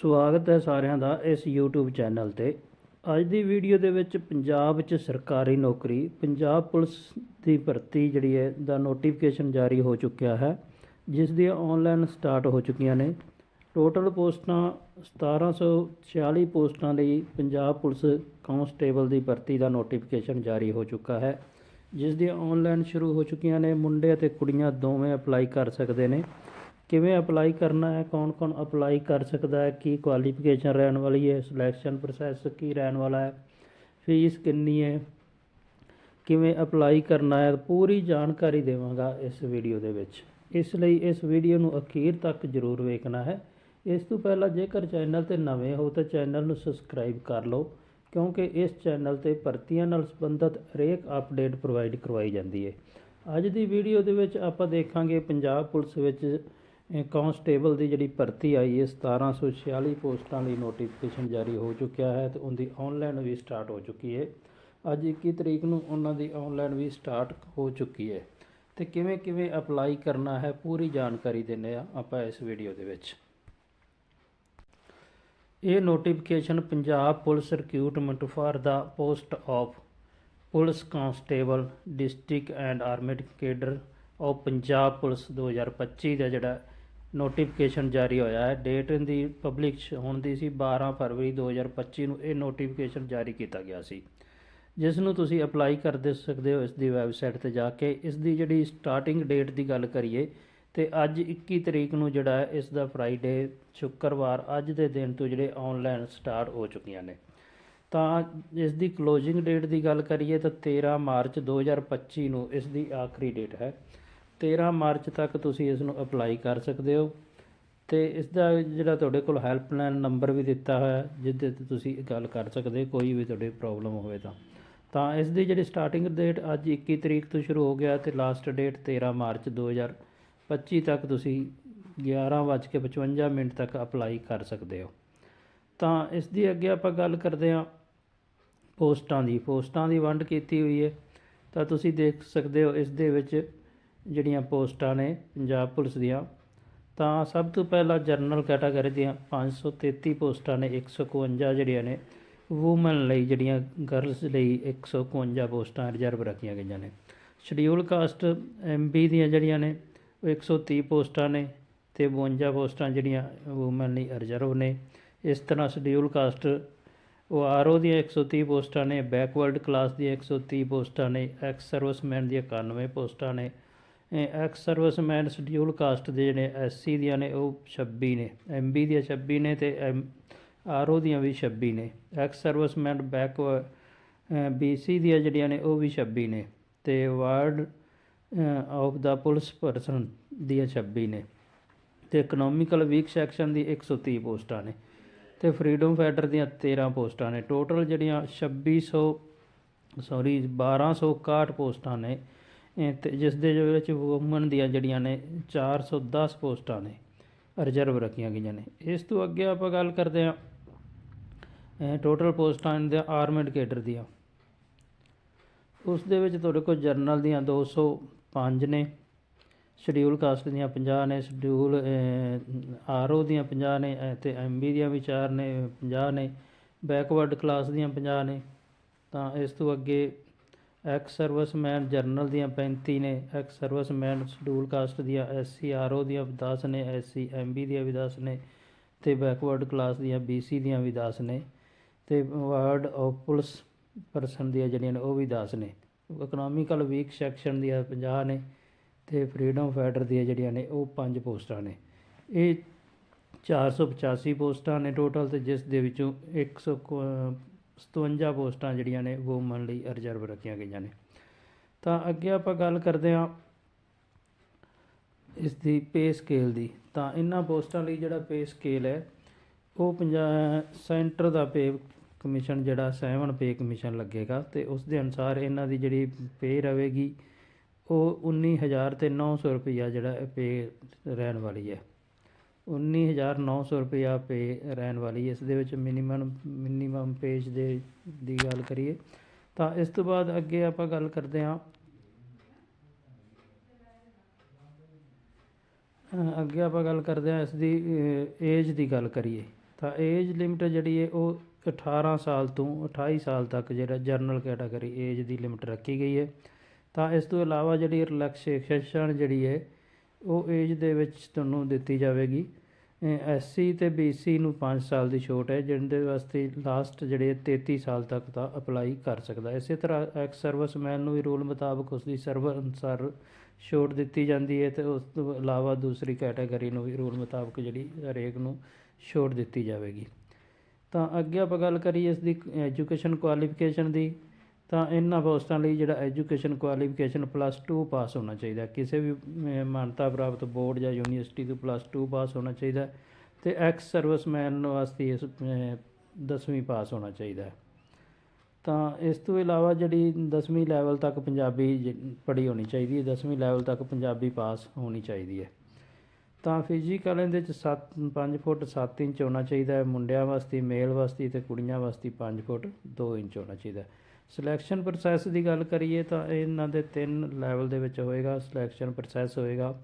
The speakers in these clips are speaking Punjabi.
ਸਵਾਗਤ ਹੈ ਸਾਰਿਆਂ ਦਾ ਇਸ YouTube ਚੈਨਲ ਤੇ। ਅੱਜ ਦੀ ਵੀਡੀਓ ਦੇ ਵਿੱਚ ਪੰਜਾਬ 'ਚ ਸਰਕਾਰੀ ਨੌਕਰੀ, ਪੰਜਾਬ ਪੁਲਿਸ ਦੀ ਭਰਤੀ ਜਿਹੜੀ ਹੈ, ਦਾ ਨੋਟੀਫਿਕੇਸ਼ਨ ਜਾਰੀ ਹੋ ਚੁੱਕਿਆ ਹੈ, ਜਿਸ ਦੀਆਂ ਆਨਲਾਈਨ ਸਟਾਰਟ ਹੋ ਚੁੱਕੀਆਂ ਨੇ। ਟੋਟਲ ਪੋਸਟਾਂ 1746 ਪੋਸਟਾਂ ਲਈ ਪੰਜਾਬ ਪੁਲਿਸ ਕਾਂਸਟੇਬਲ ਦੀ ਭਰਤੀ ਦਾ ਨੋਟੀਫਿਕੇਸ਼ਨ ਜਾਰੀ ਹੋ ਚੁੱਕਾ ਹੈ, ਜਿਸ ਦੀਆਂ ਆਨਲਾਈਨ ਸ਼ੁਰੂ ਹੋ ਚੁੱਕੀਆਂ ਨੇ। ਮੁੰਡੇ ਅਤੇ ਕੁੜੀਆਂ ਦੋਵੇਂ ਅਪਲਾਈ ਕਰ ਸਕਦੇ ਨੇ। ਕਿਵੇਂ ਅਪਲਾਈ ਕਰਨਾ ਹੈ ਕੌਣ ਕੌਣ ਅਪਲਾਈ ਕਰ ਸਕਦਾ ਹੈ, ਕੀ ਕੁਆਲੀਫਿਕੇਸ਼ਨ ਰਹਿਣ ਵਾਲੀ ਹੈ ਸਿਲੈਕਸ਼ਨ ਪ੍ਰੋਸੈਸ ਕੀ ਰਹਿਣ ਵਾਲਾ ਹੈ ਫੀਸ ਕਿੰਨੀ ਹੈ, ਕਿਵੇਂ ਅਪਲਾਈ ਕਰਨਾ ਹੈ, ਪੂਰੀ ਜਾਣਕਾਰੀ ਦੇਵਾਂਗਾ ਇਸ ਵੀਡੀਓ ਦੇ ਵਿੱਚ। ਇਸ ਲਈ ਇਸ ਵੀਡੀਓ ਨੂੰ ਅਖੀਰ ਤੱਕ ਜ਼ਰੂਰ ਵੇਖਣਾ ਹੈ। ਇਸ ਤੋਂ ਪਹਿਲਾਂ ਜੇਕਰ ਚੈਨਲ ਤੇ ਨਵੇਂ ਹੋ ਤਾਂ ਚੈਨਲ ਨੂੰ ਸਬਸਕ੍ਰਾਈਬ ਕਰ ਲਓ, ਕਿਉਂਕਿ ਇਸ ਚੈਨਲ ਤੇ ਭਰਤੀਆਂ ਨਾਲ ਸੰਬੰਧਿਤ ਹਰੇਕ ਅਪਡੇਟ ਪ੍ਰੋਵਾਈਡ ਕਰਵਾਈ ਜਾਂਦੀ ਹੈ। ਅੱਜ ਦੀ ਵੀਡੀਓ ਦੇ ਵਿੱਚ ਆਪਾਂ ਦੇਖਾਂਗੇ ਪੰਜਾਬ ਪੁਲਿਸ ਵਿੱਚ ਕਾਂਸਟੇਬਲ ਦੀ ਜਿਹੜੀ ਭਰਤੀ ਆਈ ਹੈ 1746 ਪੋਸਟਾਂ ਲਈ ਨੋਟੀਫਿਕੇਸ਼ਨ ਜਾਰੀ ਹੋ ਚੁੱਕਿਆ ਹੈ ਤੇ ਉਹਦੀ ਆਨਲਾਈਨ ਵੀ ਸਟਾਰਟ ਹੋ ਚੁੱਕੀ ਹੈ। ਅੱਜ 21 ਤਰੀਕ ਨੂੰ ਉਹਨਾਂ ਦੀ ਆਨਲਾਈਨ ਵੀ ਸਟਾਰਟ ਹੋ ਚੁੱਕੀ ਹੈ। ਤੇ ਕਿਵੇਂ ਕਿਵੇਂ ਅਪਲਾਈ ਕਰਨਾ ਹੈ, ਪੂਰੀ ਜਾਣਕਾਰੀ ਦਿੰਦੇ ਆ ਆਪਾਂ ਇਸ ਵੀਡੀਓ ਦੇ ਵਿੱਚ। ਇਹ notification Punjab police recruitment for the post of police constable district and armed cadre of Punjab police 2025 ਦਾ ਜਿਹੜਾ ਨੋਟੀਫਿਕੇਸ਼ਨ ਜਾਰੀ ਹੋਇਆ ਹੈ। ਡੇਟ ਦੀ ਪਬਲਿਕ ਹੋਣ ਦੀ ਸੀ 12 ਫਰਵਰੀ 2025 ਨੂੰ। ਇਹ ਨੋਟੀਫਿਕੇਸ਼ਨ ਜਾਰੀ ਕੀਤਾ ਗਿਆ ਸੀ। ਜਿਸ ਨੂੰ ਤੁਸੀਂ ਅਪਲਾਈ ਕਰ ਦੇ ਸਕਦੇ ਹੋ ਇਸ ਦੀ ਵੈਬਸਾਈਟ ਤੇ ਜਾ ਕੇ। ਇਸ ਦੀ ਜਿਹੜੀ ਸਟਾਰਟਿੰਗ ਡੇਟ ਦੀ ਗੱਲ ਕਰੀਏ ਤੇ ਅੱਜ 21 ਤਰੀਕ ਨੂੰ ਜਿਹੜਾ ਹੈ, ਇਸ ਦਾ ਫਰਾਈਡੇ ਸ਼ੁੱਕਰਵਾਰ ਅੱਜ ਦੇ ਦਿਨ ਤੋਂ ਜਿਹੜੇ ਆਨਲਾਈਨ ਸਟਾਰਟ ਹੋ ਚੁੱਕੀਆਂ ਨੇ। ਤਾਂ ਇਸ ਦੀ ਕਲੋਜ਼ਿੰਗ ਡੇਟ ਦੀ ਗੱਲ ਕਰੀਏ ਤਾਂ 13 ਮਾਰਚ 2025 ਨੂੰ ਇਸ ਦੀ ਆਖਰੀ ਡੇਟ ਹੈ। 13 ਮਾਰਚ ਤੱਕ ਤੁਸੀਂ ਇਸ ਨੂੰ ਅਪਲਾਈ ਕਰ ਸਕਦੇ ਹੋ। ਤੇ ਇਸ ਦਾ ਜਿਹੜਾ ਤੁਹਾਡੇ ਕੋਲ ਹੈਲਪਲਾਈਨ ਨੰਬਰ ਵੀ ਦਿੱਤਾ ਹੋਇਆ ਹੈ, ਜਿਹਦੇ ਤੇ ਤੁਸੀਂ ਗੱਲ ਕਰ ਸਕਦੇ ਕੋਈ ਵੀ ਤੁਹਾਡੇ ਪ੍ਰੋਬਲਮ ਹੋਵੇ ਤਾਂ। ਤਾਂ ਇਸ ਦੀ ਜਿਹੜੀ ਸਟਾਰਟਿੰਗ ਡੇਟ ਅੱਜ 21 ਤਰੀਕ ਤੋਂ ਸ਼ੁਰੂ ਹੋ ਗਿਆ ਤੇ ਲਾਸਟ ਡੇਟ 13 ਮਾਰਚ 2025 ਤੱਕ ਤੁਸੀਂ 11:55 ਮਿੰਟ ਤੱਕ ਅਪਲਾਈ ਕਰ ਸਕਦੇ ਹੋ। ਤਾਂ ਇਸ ਦੀ ਅੱਗੇ ਆਪਾਂ ਗੱਲ ਕਰਦੇ ਹਾਂ ਪੋਸਟਾਂ ਦੀ। ਪੋਸਟਾਂ ਦੀ ਵੰਡ ਕੀਤੀ ਹੋਈ ਹੈ। ਤਾਂ ਤੁਸੀਂ ਦੇਖ ਸਕਦੇ ਹੋ ਇਸ ਦੇ ਵਿੱਚ ਜਿਹੜੀਆਂ ਪੋਸਟਾਂ ਨੇ ਪੰਜਾਬ ਪੁਲਿਸ ਦੀਆਂ, ਤਾਂ ਸਭ ਤੋਂ ਪਹਿਲਾਂ ਜਨਰਲ ਕੈਟਾਗਰੀ ਦੀਆਂ 533 ਪੋਸਟਾਂ ਨੇ 151 ਜਿਹੜੀਆਂ ਨੇ ਔਮਨ ਲਈ ਜਿਹੜੀਆਂ ਗਰਲਸ ਲਈ 151 ਪੋਸਟਾਂ ਰਿਜ਼ਰਵ ਰੱਖੀਆਂ ਗਈਆਂ ਨੇ। ਸ਼ਡਿਊਲ ਕਾਸਟ ਐਮਬੀ ਦੀਆਂ ਜਿਹੜੀਆਂ ਨੇ, ਉਹ 130 ਪੋਸਟਾਂ ਨੇ ਤੇ 52 ਪੋਸਟਾਂ ਜਿਹੜੀਆਂ ਔਮਨ ਲਈ ਰਿਜ਼ਰਵ ਨੇ। ਇਸ ਤਰ੍ਹਾਂ ਸ਼ਡਿਊਲ ਕਾਸਟ ਉਹ ਆਰਓ ਦੀਆਂ 130 ਪੋਸਟਾਂ ਨੇ, ਬੈਕਵਰਡ ਕਲਾਸ ਦੀਆਂ 130 ਪੋਸਟਾਂ ਨੇ, ਐਕਸ ਸਰਵਿਸਮੈਨ ਦੀਆਂ 91 ਪੋਸਟਾਂ ਨੇ ਐਕਸ ਸਰਵਿਸਮੈਨ ਸ਼ਡਿਊਲ ਕਾਸਟ ਦੇ ਜਿਹੜੇ ਐਸਸੀ ਦੀਆਂ ਨੇ, ਉਹ 26 ਨੇ। ਐਮਬੀ ਦੀਆਂ 26 ਨੇ ਤੇ ਆਰਓ ਦੀਆਂ ਵੀ 26 ਨੇ। ਐਕਸ ਸਰਵਿਸਮੈਨ ਬੈਕ ਬੀਸੀ ਦੀਆਂ ਜਿਹੜੀਆਂ ਨੇ, ਉਹ ਵੀ 26 ਨੇ। ਤੇ ਵਾਰਡ ਆਫ ਦਾ ਪੁਲਿਸ ਪਰਸਨ ਦੀਆਂ 26 ਨੇ। ਤੇ ਇਕਨੋਮਿਕਲ ਵੀਕ ਸੈਕਸ਼ਨ ਦੀ 130 ਪੋਸਟਾਂ ਨੇ। ਤੇ ਫਰੀडम ਫਾਈਟਰ ਦੀਆਂ 13 ਪੋਸਟਾਂ ਨੇ। ਟੋਟਲ ਜਿਹੜੀਆਂ 2600 ਸੌਰੀ 1261 ਪੋਸਟਾਂ ਨੇ ਤੇ ਜਿਸ ਦੇ ਵਿੱਚ ਵੂਮਨ ਦੀਆਂ ਜਿਹੜੀਆਂ ਨੇ 410 ਪੋਸਟਾਂ ਨੇ ਰਿਜ਼ਰਵ ਰੱਖੀਆਂ ਗਈਆਂ ਨੇ। ਇਸ ਤੋਂ ਅੱਗੇ ਆਪਾਂ ਗੱਲ ਕਰਦੇ ਹਾਂ ਟੋਟਲ ਪੋਸਟਾਂ ਦੇ ਆਰਮਡ ਕੇਡਰ ਦੀਆਂ। ਉਸ ਦੇ ਵਿੱਚ ਤੁਹਾਡੇ ਕੋਲ ਜਰਨਲ ਦੀਆਂ 205 ਨੇ ਸ਼ਡਿਊਲ ਕਾਸਟ ਦੀਆਂ 50 ਨੇ ਸ਼ਡਿਊਲ ਆਰਓ ਦੀਆਂ 50 ਨੇ ਅਹ ਤੇ ਐਮਬੀ ਦੀਆਂ ਵੀ 4 ਨੇ 50 ਨੇ ਬੈਕਵਰਡ ਕਲਾਸ ਦੀਆਂ 50 ਨੇ। ਤਾਂ ਇਸ ਤੋਂ ਅੱਗੇ ਐਕਸ ਸਰਵਿਸਮੈਨ ਜਰਨਲ ਦੀਆਂ 35 ਨੇ। ਐਕਸ ਸਰਵਿਸਮੈਨ ਸ਼ਡਿਊਲ ਕਾਸਟ ਦੀਆਂ ਐਸਸੀ ਆਰਓ ਦੀਆਂ 10 ਨੇ। ਐਸਸੀ ਐਮਬੀ ਦੀਆਂ ਵੀ 10 ਨੇ। ਤੇ ਬੈਕਵਰਡ ਕਲਾਸ ਦੀਆਂ ਬੀਸੀ ਦੀਆਂ ਵੀ 10 ਨੇ। ਤੇ ਵਾਰਡ ਆਫ ਪੁਲਿਸ ਪਰਸਨ ਦੀਆਂ ਜਿਹੜੀਆਂ ਨੇ ਉਹ ਵੀ 10 ਨੇ। ਇਕਨੋਮਿਕਲ ਵੀਕ ਸੈਕਸ਼ਨ ਦੀਆਂ 50 ਨੇ। ਤੇ ਫਰੀडम ਫਾਈਟਰ ਦੀਆਂ ਜਿਹੜੀਆਂ ਨੇ ਉਹ 5 ਪੋਸਟਾਂ ਨੇ। ਇਹ 485 ਪੋਸਟਾਂ ਨੇ ਟੋਟਲ ਤੇ ਜਿਸ ਦੇ ਵਿੱਚੋਂ 157 ਪੋਸਟਾਂ ਜਿਹੜੀਆਂ ਨੇ ਵੂਮਨ ਲਈ ਰਿਜ਼ਰਵ ਰੱਖੀਆਂ ਗਈਆਂ ਨੇ। ਤਾਂ ਅੱਗੇ ਆਪਾਂ ਗੱਲ ਕਰਦੇ ਹਾਂ ਇਸ ਦੀ ਪੇ ਸਕੇਲ ਦੀ। ਤਾਂ ਇਹਨਾਂ ਪੋਸਟਾਂ ਲਈ ਜਿਹੜਾ ਪੇ ਸਕੇਲ ਹੈ, ਉਹ ਪੰਜਾਬ ਸੈਂਟਰ ਦਾ ਪੇ ਕਮਿਸ਼ਨ ਜਿਹੜਾ 7 ਪੇ ਕਮਿਸ਼ਨ ਲੱਗੇਗਾ ਤੇ ਉਸ ਦੇ ਅਨੁਸਾਰ ਇਹਨਾਂ ਦੀ ਜਿਹੜੀ ਪੇ ਰਵੇਗੀ ਉਹ 19000 ਤੇ 900 ਰੁਪਈਆ ਜਿਹੜਾ ਪੇ ਰਹਿਣ ਵਾਲੀ ਹੈ। 19900 ਰੁਪਇਆ ਪੇ ਰਹਿਣ ਵਾਲੀ ਇਸ ਦੇ ਵਿੱਚ ਮਿਨੀਮਮ ਮਿਨੀਮਮ ਪੇਜ ਦੇ, ਦੀ ਗੱਲ ਕਰੀਏ, ਤਾਂ ਇਸ ਤੋਂ ਬਾਅਦ ਅੱਗੇ ਆਪਾਂ ਗੱਲ ਕਰਦੇ ਹਾਂ। ਅੱਗੇ ਆਪਾਂ ਗੱਲ ਕਰਦੇ ਹਾਂ ਇਸ ਦੀ ਏਜ ਦੀ ਗੱਲ ਕਰੀਏ। ਤਾਂ ਏਜ ਲਿਮਟ ਜਿਹੜੀ ਹੈ ਉਹ 18 ਸਾਲ ਤੋਂ 28 ਸਾਲ ਤੱਕ ਜਿਹੜਾ ਜਰਨਲ ਕੈਟਾਗਰੀ ਏਜ ਦੀ ਲਿਮਟ ਰੱਖੀ ਗਈ ਹੈ। ਤਾਂ ਇਸ ਤੋਂ ਇਲਾਵਾ ਜਿਹੜੀ ਰਿਲੈਕਸੇਸ਼ਨ ਜਿਹੜੀ ਹੈ, ਉਹ ਏਜ ਦੇ ਵਿੱਚ ਤੁਹਾਨੂੰ ਦਿੱਤੀ ਜਾਵੇਗੀ। ਐਸਸੀ ਤੇ ਬੀਸੀ ਨੂੰ 5 ਸਾਲ ਦੀ ਛੋਟ ਹੈ, ਜਿਹਦੇ ਵਾਸਤੇ ਲਾਸਟ ਜਿਹੜੇ 33 ਸਾਲ ਤੱਕ ਦਾ ਅਪਲਾਈ ਕਰ ਸਕਦਾ ਇਸੇ ਤਰ੍ਹਾਂ ਐਕਸ ਸਰਵਿਸਮੈਨ ਨੂੰ ਵੀ ਰੂਲ ਮੁਤਾਬਕ ਉਸ ਦੀ ਸਰਵ ਅਨੁਸਾਰ ਛੋਟ ਦਿੱਤੀ ਜਾਂਦੀ ਹੈ ਤੇ ਉਸ ਤੋਂ ਇਲਾਵਾ ਦੂਸਰੀ ਕੈਟਾਗਰੀ ਨੂੰ ਵੀ ਰੂਲ ਮੁਤਾਬਕ ਜਿਹੜੀ ਹਰੇਕ ਨੂੰ ਛੋਟ ਦਿੱਤੀ ਜਾਵੇਗੀ। ਤਾਂ ਅੱਗੇ ਆਪਾਂ ਗੱਲ ਕਰੀਏ ਇਸ ਦੀ ਐਜੂਕੇਸ਼ਨ ਕੁਆਲੀਫਿਕੇਸ਼ਨ ਦੀ। ਤਾਂ ਇਹਨਾਂ ਪੋਸਟਾਂ ਲਈ ਜਿਹੜਾ ਐਜੂਕੇਸ਼ਨ ਕੁਆਲੀਫਿਕੇਸ਼ਨ ਪਲੱਸ 2 ਪਾਸ ਹੋਣਾ ਚਾਹੀਦਾ ਕਿਸੇ ਵੀ ਮਾਨਤਾ ਪ੍ਰਾਪਤ ਬੋਰਡ ਜਾਂ ਯੂਨੀਵਰਸਿਟੀ ਤੋਂ ਪਲੱਸ 2 ਪਾਸ ਹੋਣਾ ਚਾਹੀਦਾ ਹੈ ਤੇ ਐਕਸ ਸਰਵਿਸਮੈਨ ਵਾਸਤੇ ਇਸ 10ਵੀਂ ਪਾਸ ਹੋਣਾ ਚਾਹੀਦਾ ਤਾਂ ਇਸ ਤੋਂ ਇਲਾਵਾ ਜਿਹੜੀ 10ਵੀਂ ਲੈਵਲ ਤੱਕ ਪੰਜਾਬੀ ਪੜ੍ਹੀ ਹੋਣੀ ਚਾਹੀਦੀ ਹੈ 10ਵੀਂ ਲੈਵਲ ਤੱਕ ਪੰਜਾਬੀ ਪਾਸ ਹੋਣੀ ਚਾਹੀਦੀ ਹੈ। ਤਾਂ ਫਿਜ਼ੀਕਲ ਇਹਦੇ ਚ 7 5 ਫੁੱਟ 7 ਇੰਚ ਹੋਣਾ ਚਾਹੀਦਾ ਹੈ। ਮੁੰਡਿਆਂ ਵਾਸਤੇ ਮੇਲ ਵਾਸਤੇ ਤੇ ਕੁੜੀਆਂ ਵਾਸਤੇ 5 ਫੁੱਟ 2 ਇੰਚ ਹੋਣਾ ਚਾਹੀਦਾ ਸਿਲੈਕਸ਼ਨ ਪ੍ਰੋਸੈਸ ਦੀ ਗੱਲ ਕਰੀਏ ਤਾਂ ਇਹਨਾਂ ਦੇ ਤਿੰਨ ਲੈਵਲ ਦੇ ਵਿੱਚ ਹੋਏਗਾ। ਸਿਲੈਕਸ਼ਨ ਪ੍ਰੋਸੈਸ ਹੋਏਗਾ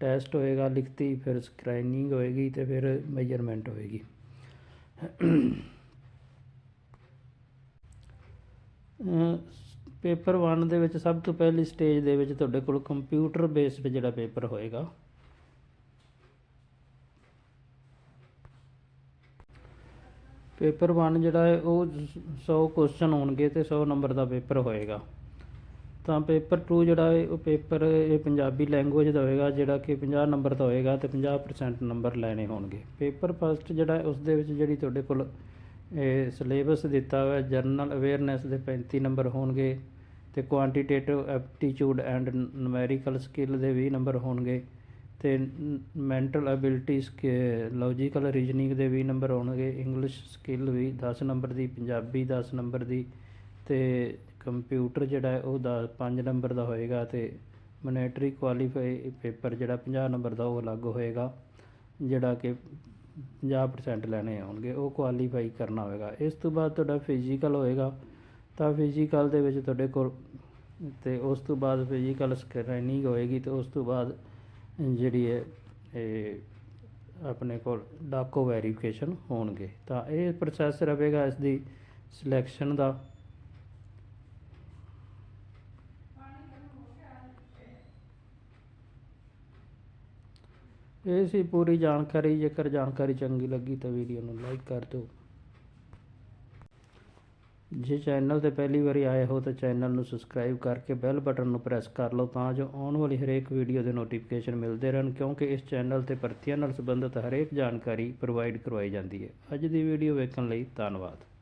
ਟੈਸਟ ਹੋਏਗਾ, ਲਿਖਤੀ, ਫਿਰ ਸਕ੍ਰੀਨਿੰਗ ਹੋਏਗੀ ਤੇ ਫਿਰ ਮੈਜਰਮੈਂਟ ਹੋਏਗੀ। ਪੇਪਰ 1 ਦੇ ਵਿੱਚ ਸਭ ਤੋਂ ਪਹਿਲੀ ਸਟੇਜ ਦੇ ਵਿੱਚ ਤੁਹਾਡੇ ਕੋਲ ਕੰਪਿਊਟਰ ਬੇਸਡ ਜਿਹੜਾ ਪੇਪਰ ਹੋਏਗਾ ਪੇਪਰ 1 ਜਿਹੜਾ ਹੈ, ਉਹ 100 ਕੁਐਸਚਨ ਹੋਣਗੇ ਤੇ 100 ਨੰਬਰ ਦਾ ਪੇਪਰ ਹੋਏਗਾ। ਤਾਂ ਪੇਪਰ 2 ਜਿਹੜਾ ਹੈ, ਉਹ ਪੇਪਰ ਇਹ ਪੰਜਾਬੀ ਲੈਂਗੁਏਜ ਦਾ ਹੋਏਗਾ, ਜਿਹੜਾ ਕਿ 50 ਨੰਬਰ ਦਾ ਹੋਏਗਾ ਤੇ 50% ਨੰਬਰ ਲੈਣੇ ਹੋਣਗੇ। ਪੇਪਰ ਫਸਟ ਜਿਹੜਾ ਉਸ ਦੇ ਵਿੱਚ ਜਿਹੜੀ ਤੁਹਾਡੇ ਕੋਲ ਇਹ ਸਿਲੇਬਸ ਦਿੱਤਾ ਹੋਇਆ ਜਰਨਲ ਅਵੇਅਰਨੈਸ ਦੇ 35 ਨੰਬਰ ਹੋਣਗੇ ਤੇ quantitative aptitude and numerical skill ਦੇ 20 ਨੰਬਰ ਹੋਣਗੇ। ਅਤੇ ਮੈਂਟਲ ਐਬਿਲਿਟੀਜ਼ ਲੌਜੀਕਲ ਰੀਜ਼ਨਿੰਗ ਦੇ ਵੀਹ ਨੰਬਰ ਆਉਣਗੇ ਇੰਗਲਿਸ਼ ਸਕਿੱਲ ਵੀ ਦਸ ਨੰਬਰ ਦੀ, ਪੰਜਾਬੀ ਦਸ ਨੰਬਰ ਦੀ ਅਤੇ ਕੰਪਿਊਟਰ ਜਿਹੜਾ ਉਹ ਦਾ ਪੰਜ ਨੰਬਰ ਦਾ ਹੋਏਗਾ ਅਤੇ ਮੋਨੇਟਰੀ ਕੁਆਲੀਫਾਈ ਪੇਪਰ ਜਿਹੜਾ 50 ਨੰਬਰ ਦਾ ਉਹ ਅਲੱਗ ਹੋਏਗਾ, ਜਿਹੜਾ ਕਿ 50% ਲੈਣੇ ਆਉਣਗੇ, ਉਹ ਕੁਆਲੀਫਾਈ ਕਰਨਾ ਹੋਏਗਾ। ਇਸ ਤੋਂ ਬਾਅਦ ਤੁਹਾਡਾ ਫਿਜ਼ੀਕਲ ਹੋਏਗਾ, ਤਾਂ ਫਿਜ਼ੀਕਲ ਦੇ ਵਿੱਚ ਤੁਹਾਡੇ ਕੋਲ ਅਤੇ ਉਸ ਤੋਂ ਬਾਅਦ ਫਿਜ਼ੀਕਲ ਸਕ੍ਰੀਨਿੰਗ ਹੋਏਗੀ ਅਤੇ ਉਸ ਤੋਂ ਬਾਅਦ ਜਿਹੜੀ ਹੈ ਇਹ ਆਪਣੇ ਕੋਲ ਡਾਕੋ ਵੈਰੀਫਿਕੇਸ਼ਨ ਹੋਣਗੇ। ਤਾਂ ਇਹ ਪ੍ਰੋਸੈਸ ਰਹੇਗਾ ਇਸ ਦੀ ਸਿਲੈਕਸ਼ਨ ਦਾ। ਇਹ ਸੀ ਪੂਰੀ ਜਾਣਕਾਰੀ। ਜੇਕਰ ਜਾਣਕਾਰੀ ਚੰਗੀ ਲੱਗੀ ਤਾਂ ਵੀਡੀਓ ਨੂੰ ਲਾਈਕ ਕਰ ਦਿਓ। ਜੇ ਚੈਨਲ ਤੇ ਪਹਿਲੀ ਵਾਰੀ ਆਏ ਹੋ ਤਾਂ ਚੈਨਲ ਨੂੰ ਸਬਸਕ੍ਰਾਈਬ ਕਰਕੇ ਬੈਲ ਬਟਨ ਨੂੰ ਪ੍ਰੈਸ ਕਰ ਲਓ ਤਾਂ ਜੋ ਆਉਣ ਵਾਲੀ ਹਰੇਕ ਵੀਡੀਓ ਦੇ ਨੋਟੀਫਿਕੇਸ਼ਨ ਮਿਲਦੇ ਰਹਿਣ, ਕਿਉਂਕਿ ਇਸ ਚੈਨਲ ਤੇ ਭਰਤੀਆਂ ਨਾਲ ਸੰਬੰਧਿਤ ਹਰੇਕ ਜਾਣਕਾਰੀ ਪ੍ਰੋਵਾਈਡ ਕਰਵਾਈ ਜਾਂਦੀ ਹੈ। ਅੱਜ ਦੀ ਵੀਡੀਓ ਵੇਖਣ ਲਈ ਧੰਨਵਾਦ।